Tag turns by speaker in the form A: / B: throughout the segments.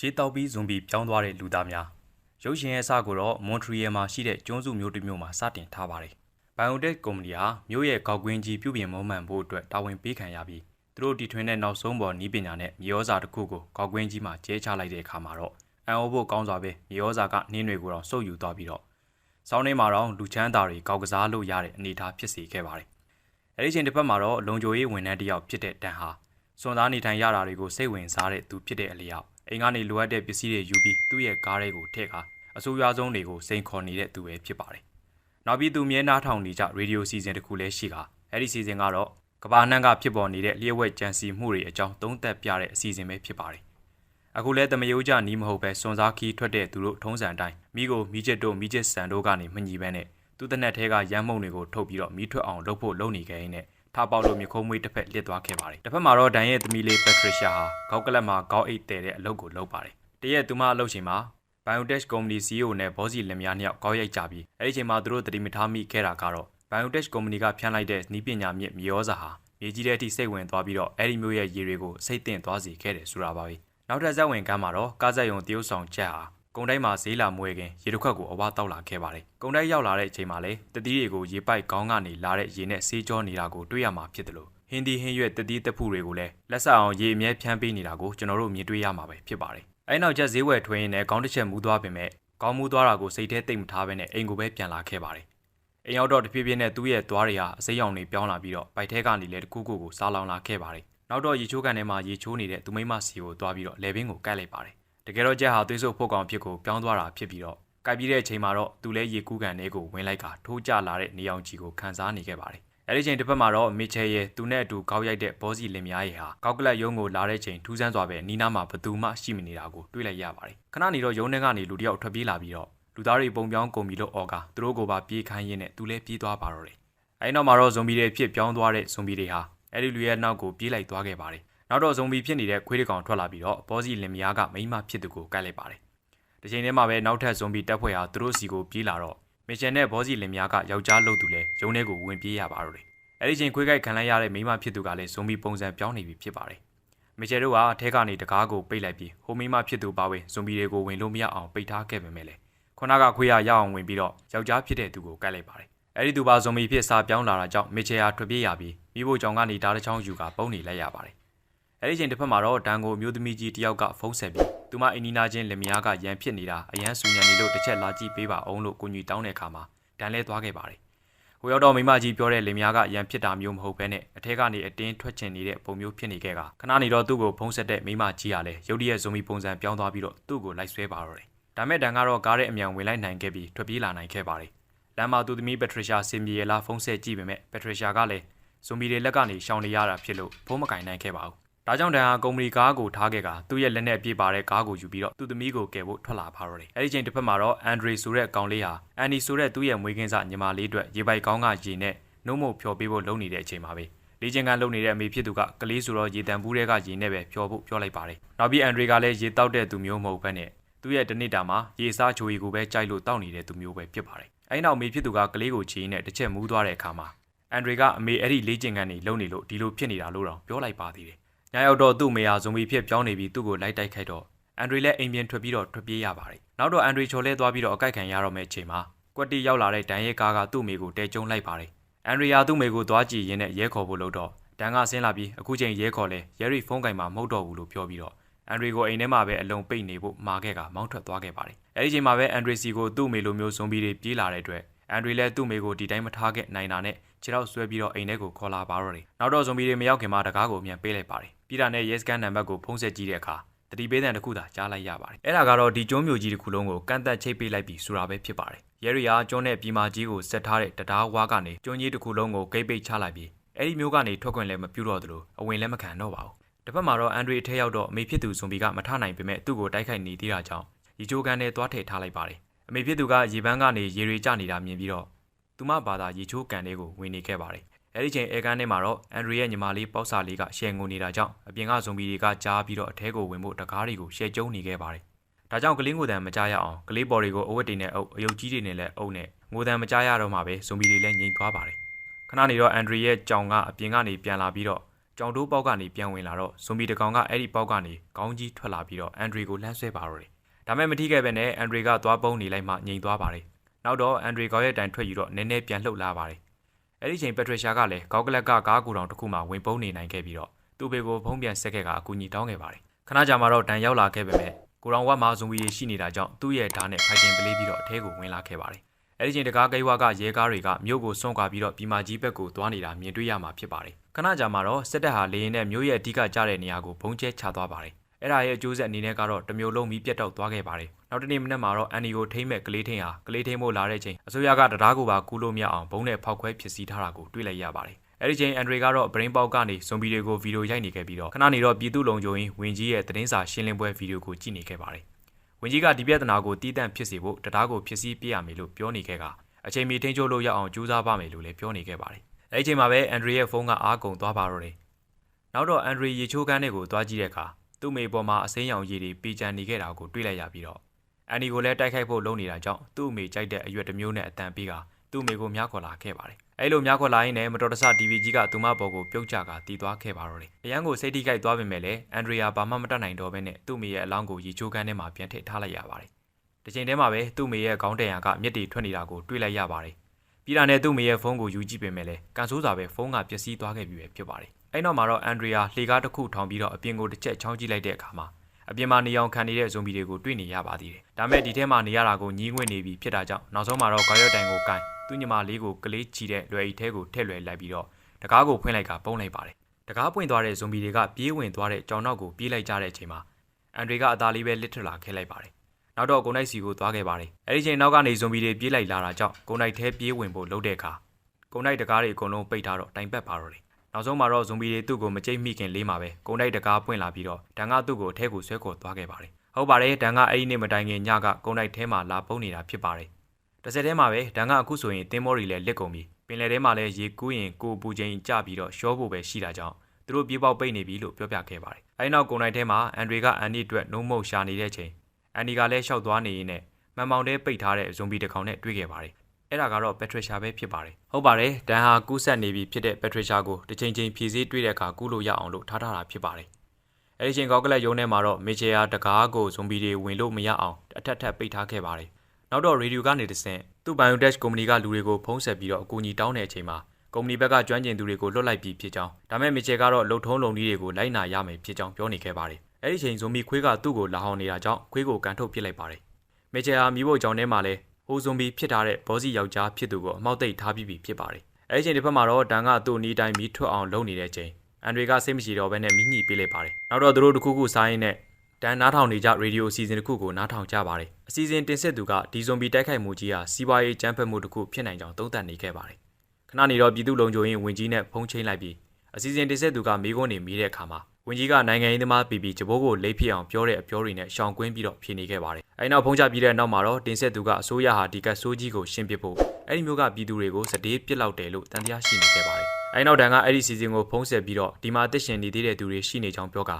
A: ရေတောက်ပြီးဇွန်ဘီပြောင်းသွားတဲ့လူသားများရုပ်ရှင်ရဲ့အစကိုတော့မွန်ထရီယယ်မှာရှိတဲ့ကျွန်းစုမျိုးတစ်မျိုးမှာစတင်ထားပါတယ်။ Biotech ကုမ္ပဏီဟာမြို့ရဲ့ကောက်ကွင်းကြီးပြုပြင်မွမ်းမံဖို့အတွက်တာဝန်ပေးခံရပြီးသူတို့တီထွင်တဲ့နောက်ဆုံးပေါ်နီးပညာနဲ့မြေဩဇာတစ်ခုကိုကောက်ကွင်းကြီးမှာကျဲချလိုက်တဲ့အခါမှာတော့အံ့ဩဖို့ကောင်းစွာပဲမြေဩဇာကနင်းတွေကိုတော့စုပ်ယူသွားပြီးတော့ဆောင်းထဲမှာတော့လူချမ်းသာတွေကောက်ကစားလို့ရတဲ့အနေအထားဖြစ်စေခဲ့ပါတယ်။အဲဒီချိန်တစ်ဖက်မှာတော့လုံခြုံရေးဝန်ထမ်းတစ်ယောက်ဖြစ်တဲ့တန်ဟာစွန်သားနေထိုင်ရတာတွေကိုစိတ်ဝင်စားတဲ့သူဖြစ်တဲ့အလျောက် အိမ်ကနေလိုအပ်တဲ့ပစ္စည်းတွေယူပြီးသူ့ရဲ့ကားထဲကိုထည့်ကာအဆိုးရွားဆုံးတွေကိုစိန်ခေါ်နေတဲ့သူပဲဖြစ်ပါတယ်။နောက်ပြီးသူမြဲနားထောင်နေကြရေဒီယိုစီစဉ်တစ်ခုလည်းရှိကအဲ့ဒီစီစဉ်ကတော့ကဘာနှံ့ကဖြစ်ပေါ်နေတဲ့လျှက်ဝက်ကြံစီမှုတွေအကြောင်းသုံးသပ်ပြတဲ့အစီအစဉ်ပဲဖြစ်ပါတယ်။အခုလဲတမယိုးကြနီးမဟုတ်ပဲစွန်စားခီးထွက်တဲ့သူတို့ထုံးစံတိုင်းမိကိုမိချစ်တို့မိချစ်ဆန်တို့ကနေမညီပဲနဲ့သူ့တနက်ထဲကရမ်းမုံတွေကိုထုတ်ပြီးတော့မိထွက်အောင်လုပ်ဖို့လုပ်နေခဲ့ရင်းနဲ့ ထားပေါက်လို့မြခုံးမွေးတစ်ဖက်လစ်သွားခဲ့ပါတယ်။တစ်ဖက်မှာတော့ဒန်ရဲ့သမီးလေးပက်ထရီရှာဟာခေါက်ကလပ်မှာခေါက်အိတ်တဲတဲ့အလုပ်ကိုလုပ်ပါတယ်။တရက်သူမအလုပ်ချိန်မှာ Biotech ကုမ္ပဏီ CEO နဲ့ဘောစီလက်များနှစ်ယောက်ကောက်ရိုက်ကြပြီးအဲဒီချိန်မှာသူတို့တတိမထားမိခဲ့တာကတော့ Biotech ကုမ္ပဏီကဖြန့်လိုက်တဲ့နီးပညာမြင့်မြေဩဇာဟာမြေကြီးတဲ့အထိစိတ်ဝင်သွားပြီးတော့အဲဒီမျိုးရဲ့ရေတွေကိုစိတ်တင်သွားစေခဲ့တယ်ဆိုတာပါပဲ။နောက်ထပ်ဇက်ဝင်ကမ်းမှာတော့ကားဇက်ယုံတရုတ်ဆောင်ချက်ဟာ ကုံတိုင်းမှာဈေးလာမွေခင်ရေတစ်ခွက်ကိုအဝါတောက်လာခဲ့ပါတယ်။ကုံတိုင်းရောက်လာတဲ့အချိန်မှာလည်းတတိတွေကိုရေပိုက်ကောင်းကနေလာတဲ့ရေနဲ့ဆေးကြောနေတာကိုတွေ့ရမှာဖြစ်တယ်လို့ဟင်းဒီဟင်းရွက်တတိတဖူတွေကိုလည်းလက်ဆက်အောင်ရေအမြဲဖြန်းပေးနေတာကိုကျွန်တော်တို့မြင်တွေ့ရမှာပဲဖြစ်ပါတယ်။အဲနောက်ကျဈေးဝယ်ထွင်းရင်းနဲ့ကောင်းတစ်ချက်မူးသွားပင်မဲ့ကောင်းမူးသွားတာကိုစိတ်ထဲတိတ်မထားဘဲနဲ့အိမ်ကိုပဲပြန်လာခဲ့ပါတယ်။အိမ်ရောက်တော့တဖြည်းဖြည်းနဲ့သူ့ရဲ့သွားတွေဟာအစိမ်းရောင်တွေပြောင်းလာပြီးတော့ပိုက်ထဲကနေလည်းတကူးကူကိုစားလောင်လာခဲ့ပါတယ်။နောက်တော့ရေချိုးကန်ထဲမှာရေချိုးနေတဲ့သူမိမစီကိုသွားပြီးတော့လေဘင်းကိုကတ်လိုက်ပါတယ်။ တကယ်တော့ကြက်ဟာသွေးဆုပ်ဖို့ကောင်ဖြစ်ကိုပြောင်းသွားတာဖြစ်ပြီးတော့ကပ်ပြီးတဲ့အချိန်မှာတော့သူလည်းရေကူးကန်ထဲကိုဝင်လိုက်ကထိုးကျလာတဲ့နေအောင်ကြီးကိုခန်းစားနေခဲ့ပါတယ်။အဲဒီချိန်တစ်ဖက်မှာတော့မစ်ချယ်ရဲ့သူနဲ့အတူကောက်ရိုက်တဲ့ဘောစီလင်များရဲ့ဟာကောက်ကလတ်ရုံးကိုလာတဲ့ချိန်ထူးဆန်းစွာပဲနီးနားမှာဘသူမှရှိမနေတာကိုတွေ့လိုက်ရပါတယ်။ခဏနေတော့ရုံးထဲကနေလူတယောက်ထွက်ပြေးလာပြီးတော့လူသားတွေပုံပြောင်းကုန်ပြီလို့အော်ကာသူတို့ကိုပါပြေးခိုင်းရင်းနဲ့သူလည်းပြေးသွားပါတော့တယ်။အဲဒီနောက်မှာတော့ဇွန်ဘီတွေဖြစ်ပြောင်းသွားတဲ့ဇွန်ဘီတွေဟာအဲဒီလူရဲ့နောက်ကိုပြေးလိုက်သွားခဲ့ပါတယ်။ နောက်တော့ဇွန်ဘီဖြစ်နေတဲ့ခွေးတကောင်ထွက်လာပြီးတော့ဘောစီလင်မယားကမိမဖြစ်သူကိုကိုက်လိုက်ပါတယ်။ဒီချိန်ထဲမှာပဲနောက်ထပ်ဇွန်ဘီတပ်ဖွဲ့ဟာသူတို့စီကိုပြေးလာတော့မစ်ရှင်နဲ့ဘောစီလင်မယားကယောက်ျားလို့သူလဲရုံးထဲကိုဝင်ပြေးရပါတော့တယ်။အဲဒီချိန်ခွေးကိုက်ခံလိုက်ရတဲ့မိမဖြစ်သူကလည်းဇွန်ဘီပုံစံပြောင်းနေပြီဖြစ်ပါတယ်။မစ်ရှယ်တို့ကအထက်ကနေတကားကိုပိတ်လိုက်ပြီးဟိုမိမဖြစ်သူပါဝင်ဇွန်ဘီတွေကိုဝင်လို့မရအောင်ပိတ်ထားခဲ့ပေမဲ့လည်းခုနကခွေးရရအောင်ဝင်ပြီးတော့ယောက်ျားဖြစ်တဲ့သူကိုကတ်လိုက်ပါတယ်။အဲဒီသူပါဇွန်ဘီဖြစ်စာပြောင်းလာတာကြောင့်မစ်ချယ်ဟာထွက်ပြေးရပြီးမိဖို့ကြောင့်ကနေဓာတ်ချောင်းယူကပုံနေလိုက်ရပါတယ်။ အဲဒီချိန်တစ်ဖက်မှာတော့ဒန်ကိုမျိုးသမီးကြီးတယောက်ကဖုန်းဆက်ပြီးသူမအင်းနီနာချင်းလင်မယားကရန်ဖြစ်နေတာအရန်ဆူညံနေလို့တစ်ချက်လာကြည့်ပေးပါအောင်လို့ကိုညီတောင်းတဲ့အခါမှာဒန်လဲသွားခဲ့ပါတယ်။ဟိုရောက်တော့မိမကြီးပြောတဲ့လင်မယားကရန်ဖြစ်တာမျိုးမဟုတ်ဘဲနဲ့အထက်ကနေအတင်းထွက်ချင်နေတဲ့ပုံမျိုးဖြစ်နေခဲ့ကခဏနေတော့သူ့ကိုဖုန်းဆက်တဲ့မိမကြီးကလည်းရုတ်တရက်ဇွန်မီပုံစံပြောင်းသွားပြီးတော့သူ့ကိုလိုက်ဆွဲပါတော့တယ်။ဒါမဲ့ဒန်ကတော့ကားရဲ့အမြန်ဝင်လိုက်နိုင်ခဲ့ပြီးထွက်ပြေးလာနိုင်ခဲ့ပါတယ်။လမ်းမှာသူသမီးပက်ထရီရှာစင်မီယလာဖုန်းဆက်ကြည့်ပေမဲ့ပက်ထရီရှာကလည်းဇွန်မီတွေလက်ကနေရှောင်နေရတာဖြစ်လို့ဖုန်းမကင်နိုင်ခဲ့ပါဘူး။ ဒါကြောင့်ဒန်ဟာကုမ္ပဏီကားကိုထားခဲ့ကသူ့ရဲ့လက်နဲ့ပြေးပါတဲ့ကားကိုယူပြီးတော့သူ့သမီးကိုကယ်ဖို့ထွက်လာပါတော့တယ်။အဲဒီချိန်တစ်ဖက်မှာတော့အန်ဒရီဆိုတဲ့ကောင်လေးဟာအန်နီဆိုတဲ့သူ့ရဲ့မွေးကင်းစညီမလေးအတွက်ရေပိုက်ကောင်းကရေနဲ့နှုတ်မုတ်ဖျော်ပေးဖို့လုပ်နေတဲ့အချိန်မှာပဲလေ့ကျင့်ခန်းလုပ်နေတဲ့အမေဖြစ်သူကကလေးဆိုတော့ရေတံဘူးတွေကရေနဲ့ပဲဖျော်ဖို့ပြောလိုက်ပါတယ်။နောက်ပြီးအန်ဒရီကလည်းရေတောက်တဲ့သူမျိုးမဟုတ်ဘဲနဲ့သူ့ရဲ့တနစ်တာမှာရေစားချိုရီကိုပဲကြိုက်လို့တောက်နေတဲ့သူမျိုးပဲဖြစ်ပါတယ်။အဲဒီနောက်အမေဖြစ်သူကကလေးကိုချီးနဲ့တစ်ချက်မူးသွားတဲ့အခါမှာအန်ဒရီကအမေအဲ့ဒီလေ့ကျင့်ခန်းတွေလုပ်နေလို့ဒီလိုဖြစ်နေတာလို့တော့ပြောလိုက်ပါသေးတယ်။ ညရောက်တော့သူ့မေဟာဇွန်ဘီဖြစ်ပြောင်းနေပြီးသူ့ကိုလိုက်တိုက်ခိုက်တော့အန်ဒရီလည်းအိမ်ပြင်ထွက်ပြီးတော့ထွက်ပြေးရပါတယ်။နောက်တော့အန်ဒရီချော်လဲသွားပြီးတော့အကိုက်ခံရတော့မယ့်အချိန်မှာကွက်တီရောက်လာတဲ့ဒန်ရဲကားကသူ့မေကိုတဲကျုံလိုက်ပါတယ်။အန်ဒရီယာသူ့မေကိုသွားကြည့်ရင်းနဲ့ရဲခေါ်ဖို့လုပ်တော့ဒန်ကဆင်းလာပြီးအခုချိန်ရဲခေါ်လဲရဲရီဖုန်းကင်မှာမဟုတ်တော့ဘူးလို့ပြောပြီးတော့အန်ဒရီကိုအိမ်ထဲမှာပဲအလုံးပိတ်နေဖို့မှာခဲ့ကမောင်းထွက်သွားခဲ့ပါတယ်။အဲဒီချိန်မှာပဲအန်ဒရီစီကိုသူ့မေလိုမျိုးဇွန်ဘီတွေပြေးလာတဲ့အတွက်အန်ဒရီလည်းသူ့မေကိုဒီတိုင်းမထားခဲ့နိုင်တာနဲ့ ခြေထောက်ဆွဲပြီးတော့အိမ်ထဲကိုခေါ်လာပါတော့တယ်။နောက်တော့ဇွန်ဘီတွေမရောက်ခင်မှာတကားကိုအမြန်ပေးလိုက်ပါတယ်။ပြည်တာနဲ့ရဲစကန်နံပါတ်ကိုဖုန်းဆက်ကြည့်တဲ့အခါတတိပေးတဲ့တစ်ခုသာကြားလိုက်ရပါတယ်။အဲ့ဒါကတော့ဒီကျွန်းမျိုးကြီးတစ်ခုလုံးကိုကန့်သက်ချိတ်ပေးလိုက်ပြီးဆိုတာပဲဖြစ်ပါတယ်။ရဲရီယာကျွန်းနဲ့ပြည်မာကြီးကိုဆက်ထားတဲ့တရားဝါကနေကျွန်းကြီးတစ်ခုလုံးကိုဂိတ်ပိတ်ချလိုက်ပြီးအဲ့ဒီမျိုးကနေထွက်ခွင့်လည်းမပြုတော့သလိုအဝင်လည်းမခံတော့ပါဘူး။တစ်ဖက်မှာတော့အန်ဒရီအထက်ရောက်တော့အမေဖြစ်သူဇွန်ဘီကမထနိုင်ပေမဲ့သူ့ကိုတိုက်ခိုက်နေသေးတာကြောင့်ရီချိုကန်နဲ့သွားထည့်ထားလိုက်ပါတယ်။အမေဖြစ်သူကရေပန်းကနေရေတွေကျနေတာမြင်ပြီးတော့ သူမဘာသာရီချိုကန်လေးကိုဝင်နေခဲ့ပါတယ်။အဲဒီချိန်အဲကန်ထဲမှာတော့အန်ဒရီရဲ့ညီမလေးပေါက်စာလေးကရှယ်ငုံနေတာကြောင့်အပြင်ကဇွန်ဘီတွေကကြားပြီးတော့အထဲကိုဝင်ဖို့တကားတွေကိုရှယ်ကျုံနေခဲ့ပါတယ်။ဒါကြောင့်ကလေးငိုတန်မကြားရအောင်ကလေးပေါ်တွေကိုအဝတ်တွေနဲ့အုပ်အယုတ်ကြီးတွေနဲ့လည်းအုပ်နဲ့ငိုတန်မကြားရတော့မှပဲဇွန်ဘီတွေလည်းငြိမ်သွားပါတယ်။ခဏနေတော့အန်ဒရီရဲ့ကြောင်ကအပြင်ကနေပြန်လာပြီးတော့ကြောင်တိုးပေါက်ကနေပြန်ဝင်လာတော့ဇွန်ဘီတစ်ကောင်ကအဲ့ဒီပေါက်ကနေခေါင်းကြီးထွက်လာပြီးတော့အန်ဒရီကိုလှမ်းဆွဲပါတော့တယ်ဒါမဲ့မထိခဲ့ပဲနဲ့အန်ဒရီကသွားပုံးနေလိုက်မှငြိမ်သွားပါတယ် နောက်တော့အန်ဒရီကောက်ရဲ့တိုင်ထွက်ယူတော့နည်းနည်းပြန်လှုပ်လာပါတယ်အဲ့ဒီချိန်ပက်ထရီရှာကလည်းကောက်ကလက်ကကားကူတောင်တစ်ခုမှဝင်ပုံးနေနိုင်ခဲ့ပြီးတော့သူ့ဘေကိုဖုံးပြန်ဆက်ခဲ့ကအကူကြီးတောင်းခဲ့ပါတယ်ခဏကြာမှတော့တန်ရောက်လာခဲ့ပေမဲ့ကိုရောင်ဝတ်မှာဇွန်ဘီတွေရှိနေတာကြောင့်သူ့ရဲ့ဓာတ်နဲ့ဖိုက်တင်ပလေးပြီးတော့အထဲကိုဝင်လာခဲ့ပါတယ်အဲ့ဒီချိန်တကားကိဝါကရဲကားတွေကမြို့ကိုစွန့်ခွာပြီးတော့ပြည်မကြီးဘက်ကိုသွားနေတာမြင်တွေ့ရမှာဖြစ်ပါတယ်ခဏကြာမှတော့စစ်တပ်ဟာလေရင်နဲ့မြို့ရဲ့အဓိကကျတဲ့နေရာကိုဘုံကျဲချသွားပါတယ် အဲ့ဒါရဲ့အကျိုးဆက်အနေနဲ့ကတော့တမျိုးလုံးမီးပြတ်တော့သွားခဲ့ပါတယ်နောက်တနေ့မနက်မှာတော့အန်ဒီကိုထိမ့်မဲ့ကလေးထင်းဟာကလေးထင်းမို့လာတဲ့ချိန်အစိုးရကတရားကိုပါကူးလို့မရအောင်ဘုံနဲ့ဖောက်ခွဲဖြစ်စီထားတာကိုတွေ့လိုက်ရပါတယ်အဲ့ဒီချိန်အန်ဒရီကတော့ဘရင်းပေါက်ကနေဇွန်ဘီတွေကိုဗီဒီယိုရိုက်နေခဲ့ပြီးတော့ခဏနေတော့ပြည်သူ့လုံခြုံရေးဝင်ကြီးရဲ့သတင်းစာရှင်းလင်းပွဲဗီဒီယိုကိုကြည့်နေခဲ့ပါတယ်ဝင်ကြီးကဒီပြဿနာကိုတီးတန့်ဖြစ်စေဖို့တရားကိုဖြစ်စီပြရမယ်လို့ပြောနေခဲ့ကအချိန်မီထိန်းချုပ်လို့ရအောင်ကြိုးစားပါမယ်လို့လည်းပြောနေခဲ့ပါတယ်အဲ့ဒီချိန်မှာပဲအန်ဒရီရဲ့ဖုန်းကအားကုန်သွားပါတော့တယ်နောက်တော့အန်ဒရီရေချိုးကန်းတွေကိုသွားကြည့်တဲ့အခါ သူ့မိပေါ်မှာအစိမ်းရောင်ရည်တွေပေချန်နေခဲ့တာကိုတွေ့လိုက်ရပြီးတော့အန်ဒီကိုလည်းတိုက်ခိုက်ဖို့လုပ်နေတာကြောင့်သူ့အမေကြိုက်တဲ့အရွက်တစ်မျိုးနဲ့အတန်ပေးကသူ့အမေကိုမြားခေါ်လာခဲ့ပါတယ်။အဲ့လိုမြားခေါ်လာရင်းနဲ့မတော်တဆ TV ကြီးကသူမဘော်ကိုပြုတ်ကျကတီးသွားခဲ့ပါတော့တယ်။အရန်ကိုစိတ်ထိခိုက်သွားပေမဲ့လည်းအန်ဒရီယာဘာမှမတတ်နိုင်တော့ဘဲနဲ့သူ့အမေရဲ့အလောင်းကိုရေချိုးကန်းထဲမှာပြန်ထည့်ထားလိုက်ရပါတယ်။ဒီချိန်ထဲမှာပဲသူ့အမေရဲ့ခေါင်းတရံကမျက်တီထွက်နေတာကိုတွေ့လိုက်ရပါတယ်။ပြီးတာနဲ့သူ့အမေရဲ့ဖုန်းကိုယူကြည့်ပေမဲ့လည်းကန်ဆိုးစာပဲဖုန်းကပျက်စီးသွားခဲ့ပြီပဲဖြစ်ပါတယ်။ အဲ့နောက်မှာတော့အန်ဒရီယာလှေကားတစ်ခုထောင်ပြီးတော့အပြင်ကိုတစ်ချက်ချောင်းကြည့်လိုက်တဲ့အခါမှာအပြင်မှာနေအောင်ခံနေတဲ့ဇွန်ဘီတွေကိုတွေ့နေရပါသေးတယ်။ဒါမဲ့ဒီထဲမှာနေရတာကိုညှင်းငွေ့နေပြီဖြစ်တာကြောင့်နောက်ဆုံးမှာတော့ဂါရွက်တိုင်ကိုကန်သူ့ညီမလေးကိုကလေးချီတဲ့လွယ်ဤထဲကိုထည့်လွယ်လိုက်ပြီးတော့တကားကိုဖွင့်လိုက်ကပုံးလိုက်ပါတယ်။တကားပွင့်သွားတဲ့ဇွန်ဘီတွေကပြေးဝင်သွားတဲ့ကြောင်နောက်ကိုပြေးလိုက်ကြတဲ့အချိန်မှာအန်ဒရီကအသာလေးပဲလစ်ထလာခဲ့လိုက်ပါတယ်။နောက်တော့ကိုနိုင်စီကိုသွားခဲ့ပါတယ်။အဲဒီချိန်နောက်ကနေဇွန်ဘီတွေပြေးလိုက်လာတာကြောင့်ကိုနိုင်ထဲပြေးဝင်ဖို့လုပ်တဲ့အခါကိုနိုင်တကားတွေအကုန်လုံးပိတ်ထားတော့တိုင်ပတ်ပါတော့တယ်။ နောက်ဆုံးမှာတော့ဇွန်ဘီတွေသူ့ကိုမကြိတ်မိခင်လေးမှာပဲကုန်းတိုက်တကားပွင့်လာပြီးတော့ဒန်ကသူ့ကိုအထဲကိုဆွဲခေါ်သွားခဲ့ပါတယ်။ဟုတ်ပါတယ်ဒန်ကအဲ့ဒီနေ့မတိုင်ခင်ညကကုန်းတိုက်ထဲမှာလာပုန်းနေတာဖြစ်ပါတယ်။တစ်စက်တည်းမှာပဲဒန်ကအခုဆိုရင်တင်းမော်ရီလည်းလက်ကုန်ပြီ။ပင်လယ်ထဲမှာလည်းရေကူးရင်ကိုပူချိန်ကြပြီးတော့ရှောဖို့ပဲရှိတာကြောင့်သူတို့ပြေးပေါက်ပိတ်နေပြီလို့ပြောပြခဲ့ပါတယ်။အဲဒီနောက်ကုန်းတိုက်ထဲမှာအန်ဒရီကအန်ဒီအတွက်နှုံးမုတ်ရှာနေတဲ့ချိန်အန်ဒီကလည်းရှောက်သွားနေရင်းနဲ့မှန်မောင်တဲပိတ်ထားတဲ့ဇွန်ဘီတစ်ကောင်နဲ့တွေ့ခဲ့ပါတယ်။ အဲ့ဒါကတော့ပက်ထရီရှာပဲဖြစ်ပါတယ်ဟုတ်ပါတယ်ဒန်ဟာကူးဆက်နေပြီဖြစ်တဲ့ပက်ထရီရှာကိုတစ်ချိန်ချိန်ဖြည့်ဆည်းတွေ့တဲ့အခါကူးလို့ရအောင်လို့ထားထားတာဖြစ်ပါတယ်အဲ့ဒီချိန်ကောက်ကလက်ရုံးထဲမှာတော့မေချယ်ယာတကားကိုဇွန်ဘီတွေဝင်လို့မရအောင်အထက်ထပ်ပိတ်ထားခဲ့ပါတယ်နောက်တော့ရေဒီယိုကနေတဆင့်သူ့ Biotech ကုမ္ပဏီကလူတွေကိုဖုံးဆက်ပြီးတော့အကူအညီတောင်းတဲ့အချိန်မှာကုမ္ပဏီဘက်ကကျွမ်းကျင်သူတွေကိုလွတ်လိုက်ပြီးဖြစ်ကြောင်းဒါမဲ့မီချယ်ကတော့လှုပ်ထုံးလုံကြီးတွေကိုလိုက်နာရမယ်ဖြစ်ကြောင်းပြောနေခဲ့ပါတယ်အဲ့ဒီချိန်ဇွန်ဘီခွေးကသူ့ကိုလာဟောင်နေတာကြောင့်ခွေးကိုကန်ထုတ်ပစ်လိုက်ပါတယ်မီချယ်ဟာမိဖို့ကြောင့်ထဲမှာလဲ ဟိုဇွန်ဘီဖြစ်ထားတဲ့ဘောစီယောက်ျားဖြစ်သူကိုအမောက်သိပ်ထားပြီးပြီဖြစ်ပါတယ်။အဲဒီချိန်တစ်ဖက်မှာတော့ဒန်ကသူ့နီးတိုင်းမီးထွက်အောင်လုပ်နေတဲ့ချိန်အန်ဒရီကစိတ်မရှိတော့ဘဲနဲ့မီးညှိပေးလိုက်ပါတယ်။နောက်တော့သူတို့တစ်ခုခုစားရင်းနဲ့ဒန်နားထောင်နေကြရေဒီယိုအစီအစဉ်တစ်ခုကိုနားထောင်ကြပါတယ်။အစီအစဉ်တင်ဆက်သူကဒီဇွန်ဘီတိုက်ခိုက်မှုကြီးဟာစီးပွားရေးကျန်းဖက်မှုတစ်ခုဖြစ်နိုင်ကြောင်းသုံးသပ်နေခဲ့ပါတယ်။ခဏနေတော့ပြည်သူ့လုံခြုံရေးဝင်ကြီးနဲ့ဖုံးချင်းလိုက်ပြီးအစီအစဉ်တင်ဆက်သူကမိကုန်းနေမိတဲ့အခါမှာဝင်ကြီးကနိုင်ငံရေးသမားပီပီဂျဘိုးကိုလိပ်ဖြစ်အောင်ပြောတဲ့အပြောတွေနဲ့ရှောင်ကွင်းပြီးတော့ဖြေနေခဲ့ပါတယ်။အဲဒီနောက်ဖုံးချပြီးတဲ့နောက်မှာတော့တင်ဆက်သူကအစိုးရဟာဒီကတ်ဆိုးကြီးကိုရှင်းပစ်ဖို့အဲဒီမျိုးကပြည်သူတွေကိုစတေးပစ်လောက်တယ်လို့တန်တရားရှိနေခဲ့ပါတယ်။အဲဒီနောက်တန်ကအဲ့ဒီစီစဉ်ကိုဖုံးဆက်ပြီးတော့ဒီမှာတက်ရှင်နေသေးတဲ့သူတွေရှိနေကြောင်းပြောက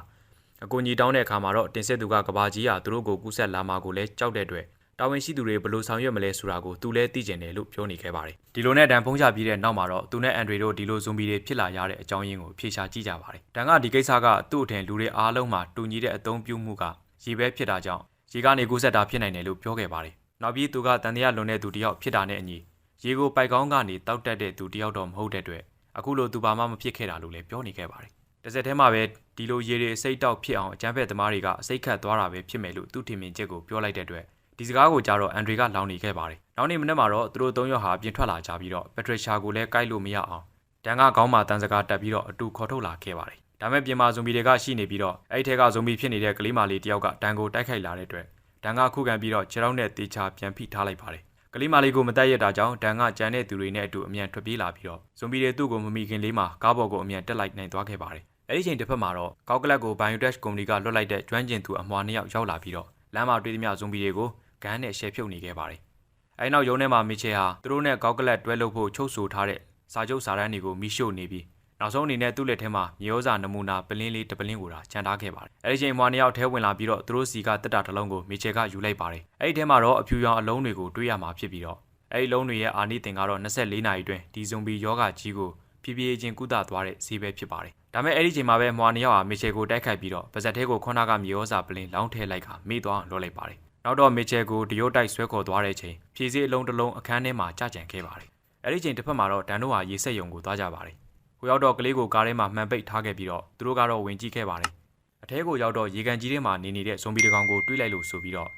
A: အကူကြီးတောင်းတဲ့အခါမှာတော့တင်ဆက်သူကကဘာကြီးဟာသူတို့ကိုကူးဆက်လာမှာကိုလည်းကြောက်တဲ့အတွက် တာဝန်ရှိသူတွေဘယ်လိုဆောင်ရွက်မလဲဆိုတာကိုသူလည်းသိကျင်တယ်လို့ပြောနေခဲ့ပါတယ်။ဒီလိုနဲ့ဒန်ဖုံးချပြီးတဲ့နောက်မှာတော့သူနဲ့အန်ဒရီတို့ဒီလိုဇွန်ဘီတွေဖြစ်လာရတဲ့အကြောင်းရင်းကိုဖြေရှာကြည့်ကြပါတယ်။ဒန်ကဒီကိစ္စကသူ့အထင်လူတွေအားလုံးမှာတူညီတဲ့အသုံးပြုမှုကရေပဲဖြစ်တာကြောင့်ရေကနေကူးဆက်တာဖြစ်နိုင်တယ်လို့ပြောခဲ့ပါတယ်။နောက်ပြီးသူကတန်တရားလွန်တဲ့သူတယောက်ဖြစ်တာနဲ့အညီရေကိုပိုက်ကောင်းကနေတောက်တက်တဲ့သူတယောက်တော့မဟုတ်တဲ့အတွက်အခုလိုသူဘာမှမဖြစ်ခဲ့တာလို့လည်းပြောနေခဲ့ပါတယ်။တစ်စက်တည်းမှာပဲဒီလိုရေတွေအစိတ်တောက်ဖြစ်အောင်အကြမ်းဖက်သမားတွေကအစိတ်ခတ်သွားတာပဲဖြစ်မယ်လို့သူ့ထင်မြင်ချက်ကိုပြောလိုက်တဲ့အတွက် ဒီစကားကိုကြားတော့အန်ဒရီကလောင်နေခဲ့ပါတယ်။နောက်နေ့မနေ့မှာတော့သူတို့သုံးယောက်ဟာပြင်ထွက်လာကြပြီးတော့ပက်ထရီရှာကိုလည်းကိုက်လို့မရအောင်တန်ကခေါင်းမှာတန်စကားတက်ပြီးတော့အတူခေါ်ထုတ်လာခဲ့ပါတယ်။ဒါမဲ့ပြင်မာဇွန်ဘီတွေကရှိနေပြီးတော့အဲ့ဒီထက်ကဇွန်ဘီဖြစ်နေတဲ့ကလေးမလေးတယောက်ကတန်ကိုတိုက်ခိုက်လာတဲ့အတွက်တန်ကခုခံပြီးတော့ခြေထောက်နဲ့တေချာပြန်ဖိထားလိုက်ပါတယ်။ကလေးမလေးကိုမတက်ရတာကြောင့်တန်ကကြမ်းတဲ့သူတွေနဲ့အတူအမြန်ထွက်ပြေးလာပြီးတော့ဇွန်ဘီတွေသူ့ကိုမမိခင်လေးမှာကားပေါ်ကိုအမြန်တက်လိုက်နိုင်သွားခဲ့ပါတယ်။အဲ့ဒီချိန်တစ်ဖက်မှာတော့ကောက်ကလက်ကို Biotech ကုမ္ပဏီကလွတ်လိုက်တဲ့ကျွမ်းကျင်သူအမွှာနှစ်ယောက်ရောက်လာပြီးတော့လမ်းမှာတွေ့သမျှဇွန်ဘီတွေကို ဂန်းနဲ့ရှယ်ဖြုတ်နေခဲ့ပါတယ်။အဲဒီနောက်ရုံးထဲမှာမီချယ်ဟာသူတို့နဲ့ကောက်ကလတ်တွဲလုပ်ဖို့ချုပ်ဆိုထားတဲ့စာချုပ်စာတမ်းတွေကိုမိရှို့နေပြီးနောက်ဆုံးအနေနဲ့သူ့လက်ထဲမှာမြေဩဇာနမူနာပလင်းလေးတစ်ပလင်းကိုသာခြံထားခဲ့ပါတယ်။အဲဒီချိန်မှာနှစ်ယောက်ထဲဝင်လာပြီးတော့သူတို့စီကတက်တာတစ်လုံးကိုမီချယ်ကယူလိုက်ပါတယ်။အဲဒီထဲမှာတော့အဖြူရောင်အလုံးတွေကိုတွေးရမှာဖြစ်ပြီးတော့အဲဒီလုံးတွေရဲ့အာနိသင်ကတော့24နာရီအတွင်းဒီဇွန်ဘီယောဂကြီးကိုဖြည်းဖြည်းချင်းကုသသွားတဲ့ဈေးပဲဖြစ်ပါတယ်။ဒါမဲ့အဲ့ဒီချိန်မှာပဲမွာနီယောက်ဟာမီချယ်ကိုတိုက်ခိုက်ပြီးတော့ပါဇက်သေးကိုခွန်နာကမြေဩစာပလင်လောင်းထဲလိုက်ကမိသွားအောင်လုပ်လိုက်ပါတယ်။ နောက်တော့မီချယ်ကိုတရုတ်တိုက်ဆွဲခေါ်သွားတဲ့ချိန်ဖြည်းစည်းအလုံးတစ်လုံးအခန်းထဲမှာကြာကြံခဲ့ပါတယ်။အဲ့ဒီချိန်တစ်ဖက်မှာတော့ဒန်တို့ဟာရေဆက်ယုံကိုသွားကြပါတယ်။ဟိုရောက်တော့ကလေးကိုကားထဲမှာမှန်ပိတ်ထားခဲ့ပြီးတော့သူတို့ကတော့ဝင်ကြည့်ခဲ့ပါတယ်။အထဲကိုရောက်တော့ရေကန်ကြီးထဲမှာနေနေတဲ့ဇွန်ဘီတစ်ကောင်ကိုတွေးလိုက်လို့ဆိုပြီးတော့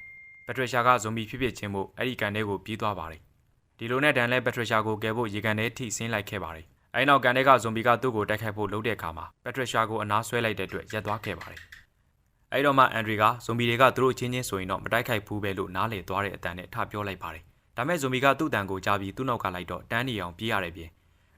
A: ပက်ထရီရှာကဇွန်ဘီဖြစ်ဖြစ်ချင်းမို့အဲ့ဒီကန်ထဲကိုပြေးသွားပါတယ်။ဒီလိုနဲ့ဒန်လဲပက်ထရီရှာကိုကယ်ဖို့ရေကန်ထဲထိဆင်းလိုက်ခဲ့ပါတယ်။အဲဒီနောက်ကန်ထဲကဇွန်ဘီကသူ့ကိုတိုက်ခိုက်ဖို့လုပ်တဲ့အခါမှာပက်ထရီရှာကိုအနားဆွဲလိုက်တဲ့အတွက်ရက်သွားခဲ့ပါတယ်။ အဲဒီတော့မှအန်ဒရီကဇွန်ဘီတွေကသူတို့ချင်းချင်းဆိုရင်တော့မတိုက်ခိုက်ဘူးပဲလို့နားလေသွားတဲ့အတန်နဲ့ထပြောလိုက်ပါတယ်။ဒါမဲ့ဇွန်ဘီကသူ့တန်ကိုကြားပြီးသူ့နောက်ကလိုက်တော့တန်းနေအောင်ပြေးရတဲ့ပြင်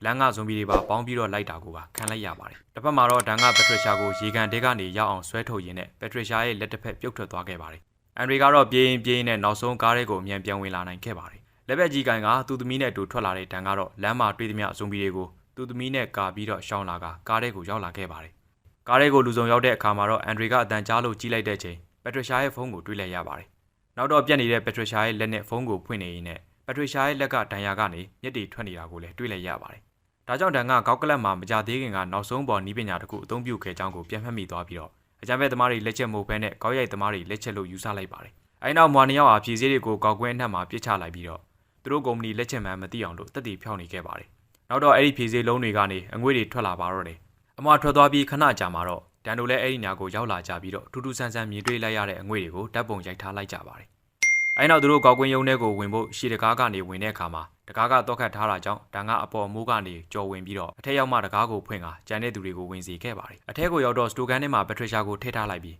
A: လမ်းကဇွန်ဘီတွေပါပေါင်းပြီးတော့လိုက်တာကိုပါခံလိုက်ရပါတယ်။တစ်ဖက်မှာတော့ဒန်ကပက်ထရီရှာကိုရေကန်တဲကနေရောက်အောင်ဆွဲထုတ်ရင်းနဲ့ပက်ထရီရှာရဲ့လက်တစ်ဖက်ပြုတ်ထွက်သွားခဲ့ပါတယ်။အန်ဒရီကတော့ပြေးရင်ပြေးရင်နဲ့နောက်ဆုံးကားတွေကိုအမြန်ပြန်ဝင်လာနိုင်ခဲ့ပါတယ်။လက်ဘက်ကြီးကန်ကသူ့သမီးနဲ့အတူထွက်လာတဲ့ဒန်ကတော့လမ်းမှာတွေ့သမျှဇွန်ဘီတွေကိုသူ့သမီးနဲ့ကာပြီးတော့ရှောင်းလာကကားထဲကိုရောက်လာခဲ့ပါတယ်။ ကားထဲကိုလူစုံရောက်တဲ့အခါမှာတော့အန်ဒရီကအတန်ကြားလို့ကြီးလိုက်တဲ့ချိန်ပက်ထရီရှာရဲ့ဖုန်းကိုတွေးလိုက်ရပါတယ်။နောက်တော့ပြက်နေတဲ့ပက်ထရီရှာရဲ့လက်နဲ့ဖုန်းကိုဖွင့်နေရင်းနဲ့ပက်ထရီရှာရဲ့လက်ကဒဏ်ရာကနေမျက်တီထွက်နေတာကိုလည်းတွေးလိုက်ရပါတယ်။ဒါကြောင့်ဒန်ကကောက်ကလပ်မှာမကြသေးခင်ကနောက်ဆုံးပေါ်နီးပညာတစ်ခုအသုံးပြုခဲ့ကြောင်းကိုပြန်မှတ်မိသွားပြီးတော့အကြံဖက်သမားတွေလက်ချက်မဟုတ်ဘဲနဲ့ကောက်ရိုက်သမားတွေလက်ချက်လို့ယူဆလိုက်ပါတယ်။အဲဒီနောက်မွာနီယောက်ဟာဖြည်စည်းတွေကိုကောက်ကွင်းအနှက်မှာပြစ်ချလိုက်ပြီးတော့သူတို့ကုမ္ပဏီလက်ချက်မှန်မသိအောင်လို့တက်တီဖြောင်းနေခဲ့ပါတယ်။နောက်တော့အဲ့ဒီဖြည်စည်းလုံးတွေကနေအငွေ့တွေထွက်လာပါတော့တယ်။ အမွာထွက်သွားပြီးခဏကြာမှာတော့ဒန်တို့လည်းအဲ့ဒီညာကိုရောက်လာကြပြီးတော့ထူးထူးဆန်းဆန်းမြင်တွေ့လိုက်ရတဲ့အငွေ့တွေကိုဓာတ်ပုံရိုက်ထားလိုက်ကြပါတယ်။အဲဒီနောက်သူတို့ကောက်ကွင်းရုံးထဲကိုဝင်ဖို့ရှီတကားကနေဝင်တဲ့အခါမှာတကားကတော့ခတ်ထားတာကြောင့်ဒန်ကအပေါ်မိုးကနေကြော်ဝင်ပြီးတော့အထက်ရောက်မှတကားကိုဖွင့်ကကျန်တဲ့သူတွေကိုဝင်စီခဲ့ပါတယ်။အထက်ကိုရောက်တော့စတိုကန်ထဲမှာပက်ထရီရှာကိုထည့်ထားလိုက်ပြီး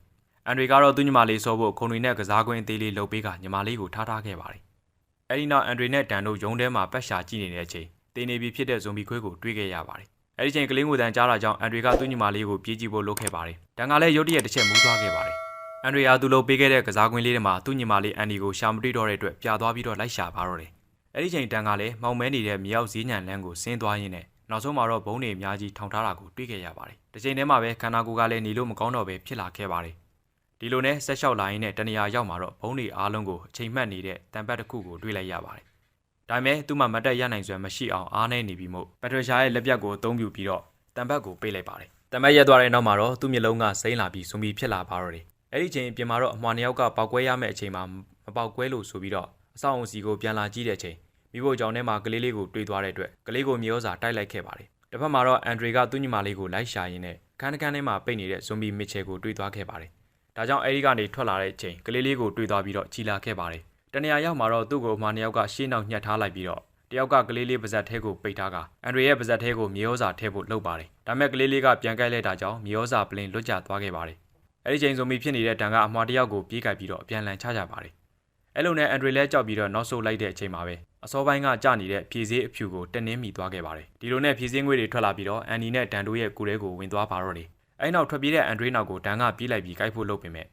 A: အန်ဒရီကတော့သူ့ညီမလေးစောဖို့ခုံတွေနဲ့ကစားကွင်းအသေးလေးလှုပ်ပေးကညီမလေးကိုထားထားခဲ့ပါတယ်။အဲဒီနောက်အန်ဒရီနဲ့ဒန်တို့ရုံးထဲမှာပတ်ရှာကြည့်နေတဲ့အချိန်တင်းနေပြီဖြစ်တဲ့ဇွန်ဘီခွေးကိုတွေ့ခဲ့ရပါတယ်။ အဲဒီချိန်ကလေးငိုတန်ကြားတာကြောင့်အန်ဒရီကသူ့ညီမလေးကိုပြေးကြည့်ဖို့လုပ်ခဲ့ပါတယ်။ဒန်ကလည်းရုတ်တရက်တစ်ချက်မူးသွားခဲ့ပါတယ်။အန်ဒရီယာသူ့လိုပေးခဲ့တဲ့ကစားကွင်းလေးထဲမှာသူ့ညီမလေးအန်ဒီကိုရှာမတွေ့တော့တဲ့အတွက်ပြာသွားပြီးတော့လိုက်ရှာပါတော့တယ်။အဲဒီချိန်ဒန်ကလည်းမောင်မဲနေတဲ့မြောက်ဈေးညံလန်းကိုဆင်းသွားရင်းနဲ့နောက်ဆုံးမှာတော့ဘုံတွေအများကြီးထောင်ထားတာကိုတွေ့ခဲ့ရပါတယ်။တစ်ချိန်တည်းမှာပဲခန္ဓာကိုယ်ကလည်းနေလို့မကောင်းတော့ပဲဖြစ်လာခဲ့ပါတယ်။ဒီလိုနဲ့ဆက်လျှောက်လာရင်းနဲ့တနေရာရောက်မှာတော့ဘုံတွေအားလုံးကိုအချိန်မှတ်နေတဲ့တံပတ်တစ်ခုကိုတွေ့လိုက်ရပါတယ်။ ဒါပေမဲ့သူ့မှာမတက်ရနိုင်စွမ်းမရှိအောင်အားနေနေပြီမို့ပက်ထရီရှာရဲ့လက်ပြတ်ကိုအသုံးပြုပြီးတော့တံပတ်ကိုပေးလိုက်ပါတယ်။တံပတ်ရက်သွားတဲ့နောက်မှာတော့သူ့မျက်လုံးကစိမ့်လာပြီးဇွန်ဘီဖြစ်လာပါတော့တယ်။အဲ့ဒီချိန်ပြင်မှာတော့အမွှာနှစ်ယောက်ကပောက်ကွဲရမယ့်အချိန်မှာမပောက်ကွဲလို့ဆိုပြီးတော့အဆောင်အုံစီကိုပြန်လာကြည့်တဲ့အချိန်မိဖို့ကြောင့်ထဲမှာကလေးလေးကိုတွေ့သွားတဲ့အတွက်ကလေးကိုမြေဩစာတိုက်လိုက်ခဲ့ပါတယ်။တစ်ဖက်မှာတော့အန်ဒရီကသူ့ညီမလေးကိုလိုက်ရှာရင်းနဲ့ခန်းတစ်ခန်းထဲမှာပိတ်နေတဲ့ဇွန်ဘီမစ်ချယ်ကိုတွေ့သွားခဲ့ပါတယ်။ဒါကြောင့်အဲဒီကနေထွက်လာတဲ့အချိန်ကလေးလေးကိုတွေ့သွားပြီးတော့ကြီးလာခဲ့ပါတယ်။ တနေရာရောက်မှာတော့သူ့ကိုအမနှစ်ယောက်ကရှေ့နောက်ညှက်ထားလိုက်ပြီးတော့တယောက်ကကလေးလေးပါဇက်ထဲကိုပိတ်ထားကအန်ဒရီရဲ့ပါဇက်ထဲကိုမြေဩစာထဲဖို့လှုပ်ပါတယ်။ဒါမဲ့ကလေးလေးကပြန်ကိုက်လိုက်တာကြောင့်မြေဩစာပလင်လွတ်ကျသွားခဲ့ပါတယ်။အဲဒီချိန်ဇွန်ဘီဖြစ်နေတဲ့တန်ကအမွှာတစ်ယောက်ကိုပြေးကြိုက်ပြီးတော့အပြန်လန်ချကြပါတယ်။အဲ့လိုနဲ့အန်ဒရီလဲကြောက်ပြီးတော့နောက်ဆုတ်လိုက်တဲ့အချိန်မှာပဲအစောပိုင်းကကြာနေတဲ့ဖြည့်စည်းအဖြူကိုတက်နှင်းမိသွားခဲ့ပါတယ်ဒီလိုနဲ့ဖြည့်စည်းငွေတွေထွက်လာပြီးတော့အန်ဒီနဲ့ဒန်တို့ရဲ့ကိုယ်ထဲကိုဝင်သွားပါတော့တယ်အဲ့နောက်ထွက်ပြေးတဲ့အန်ဒရီနောက်ကိုဒန်ကပြေးလိုက်ပြီးကိုက်ဖို့လုပ်ပေမဲ့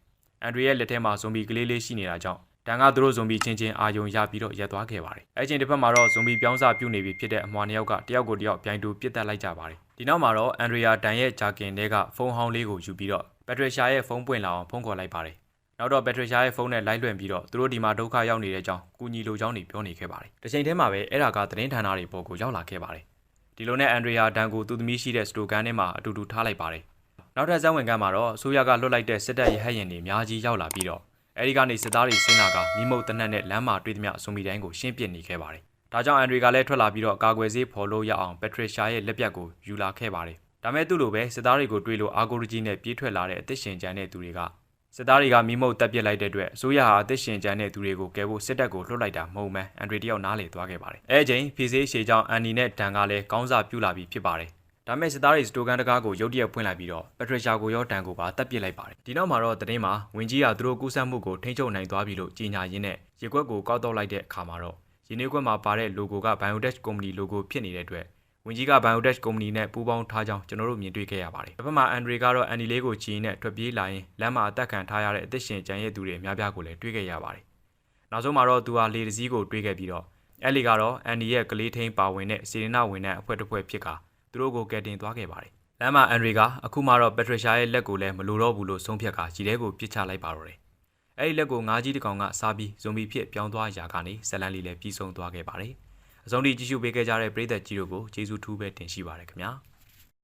A: အန်ဒရီရဲ့လက်ထဲမှာဇွန်ဘီကလေးလေးရှိနေတာကြောင့် ဒန်ကသူတို့ဇွန်ဘီချင်းချင်းအာယုံရပြီးတော့ရက်သွားခဲ့ပါတယ်အဲ့ချိန်တစ်ဖက်မှာတော့ဇွန်ဘီပြောင်းစားပြုတ်နေပြီဖြစ်တဲ့အမွှာနှစ်ယောက်ကတယောက်ကိုတယောက်ပြိုင်တူပစ်တက်လိုက်ကြပါတယ်ဒီနောက်မှာတော့အန်ဒရီယာဒန်ရဲ့ဂျာကင်တဲကဖုန်းဟောင်းလေးကိုယူပြီးတော့ပက်ထရီရှာရဲ့ဖုန်းပွင့်လာအောင်ဖုန်းခေါ်လိုက်ပါတယ်နောက်တော့ဘက်ထရီရှာရဲ့ဖုန်းနဲ့လိုက်လွှင့်ပြီးတော့သူတို့ဒီမှာဒုက္ခရောက်နေတဲ့အကြောင်းကူညီလိုကြောင်းတွေပြောနေခဲ့ပါတယ်။တစ်ချိန်တည်းမှာပဲအဲ့ဒါကသတင်းဌာနတွေပေါ်ကိုရောက်လာခဲ့ပါတယ်။ဒီလိုနဲ့အန်ဒရီယာဒန်ကိုသူသမီးရှိတဲ့စတိုကန်ထဲမှာအတူတူထားလိုက်ပါတယ်။နောက်ထပ်ဇက်ဝင်ကမ်းမှာတော့အစိုးရကလွှတ်လိုက်တဲ့စစ်တပ်ရဟတ်ရင်တွေအများကြီးရောက်လာပြီးတော့ အဲဒီကနေစစ်သားတွေဆင်းလာကမိမုတ်တနက်နဲ့လမ်းမှာတွေ့သမျှအစုံမီတိုင်းကိုရှင်းပစ်နေခဲ့ပါတယ်။ဒါကြောင့်အန်ဒရီကလည်းထွက်လာပြီးတော့ကာကွယ်ဆေးဖော်လို့ရအောင်ဘက်ထရီရှာရဲ့လက်ပြတ်ကိုယူလာခဲ့ပါတယ်။ဒါမဲ့သူ့လိုပဲစစ်သားတွေကိုတွေးလို့အာဂိုရကြီးနဲ့ပြေးထွက်လာတဲ့အသက်ရှင်ကျန်တဲ့သူတွေကစစ်သားတွေကမိမုတ်တက်ပစ်လိုက်တဲ့အတွက်အစိုးရဟာအသက်ရှင်ကျန်တဲ့သူတွေကိုကယ်ဖို့စစ်တပ်ကိုလွှတ်လိုက်တာမဟုတ်မှန်အန်ဒရီတယောက်နားလေသွားခဲ့ပါတယ်။အဲအချိန်ဖီစေးရှေကြောင့်အန်နီနဲ့ဒန်ကလည်းကောင်းစားပြူလာပြီးဖြစ်ပါတယ်။ ဒါမဲ့စစ်သားတွေစတိုကန်တကားကိုရုတ်တရက်ဖွင့်လိုက်ပြီးတော့ပက်ထရီရှာကိုရောဒန်ကိုပါတက်ပစ်လိုက်ပါတယ်။ဒီနောက်မှာတော့တရင်မှာဝင်ကြီးကသူတို့ကူးစက်မှုကိုထိန်းချုပ်နိုင်သွားပြီလို့ကြေညာရင်းနဲ့ရေကွက်ကိုကောက်တော့လိုက်တဲ့အခါမှာတော့ရင်းနှီးကွက်မှာပါတဲ့ logo က Biotech Company logo ဖြစ်နေတဲ့အတွက်ဝင်ကြီးက Biotech Company နဲ့ပူးပေါင်းထားကြောင်းကျွန်တော်တို့မြင်တွေ့ခဲ့ရပါတယ်။တစ်ဖက်မှာအန်ဒရီကတော့အန်ဒီလေးကိုချီနဲ့ထွက်ပြေးလာရင်လမ်းမှာအသက်ခံထားရတဲ့အသက်ရှင်ကျန်ရဲ့သူတွေအများပြားကိုလည်းတွေ့ခဲ့ရပါတယ်။နောက်ဆုံးမှာတော့သူဟာလေတစည်းကိုတွေ့ခဲ့ပြီးတော့အဲ့လီကတော့အန်ဒီရဲ့ကလေးထိန်ပါဝင်တဲ့စီရီနာဝင်တဲ့အဖွဲ့တစ်ဖွဲ့ဖြစ်က သူတို့ကိုကယ်တင်သွားခဲ့ပါတယ်။လမ်းမှာအန်ဒရီကအခုမှတော့ပက်ထရီရှာရဲ့လက်ကိုလည်းမလိုတော့ဘူးလို့ဆုံးဖြတ်ကကြီးတဲကိုပစ်ချလိုက်ပါတော့တယ်။အဲ့ဒီလက်ကိုငါးကြီးတစ်ကောင်ကစားပြီးဇွန်ဘီဖြစ်ပြောင်းသွားရာကနေဇလန်လီလည်းပြီးဆုံးသွားခဲ့ပါတယ်။အဆုံးထိကြည့်ရှုပေးခဲ့ကြတဲ့ပရိသတ်ကြီးတို့ကိုကျေးဇူးထူးပဲတင်ရှိပါတယ်ခင်ဗျာ။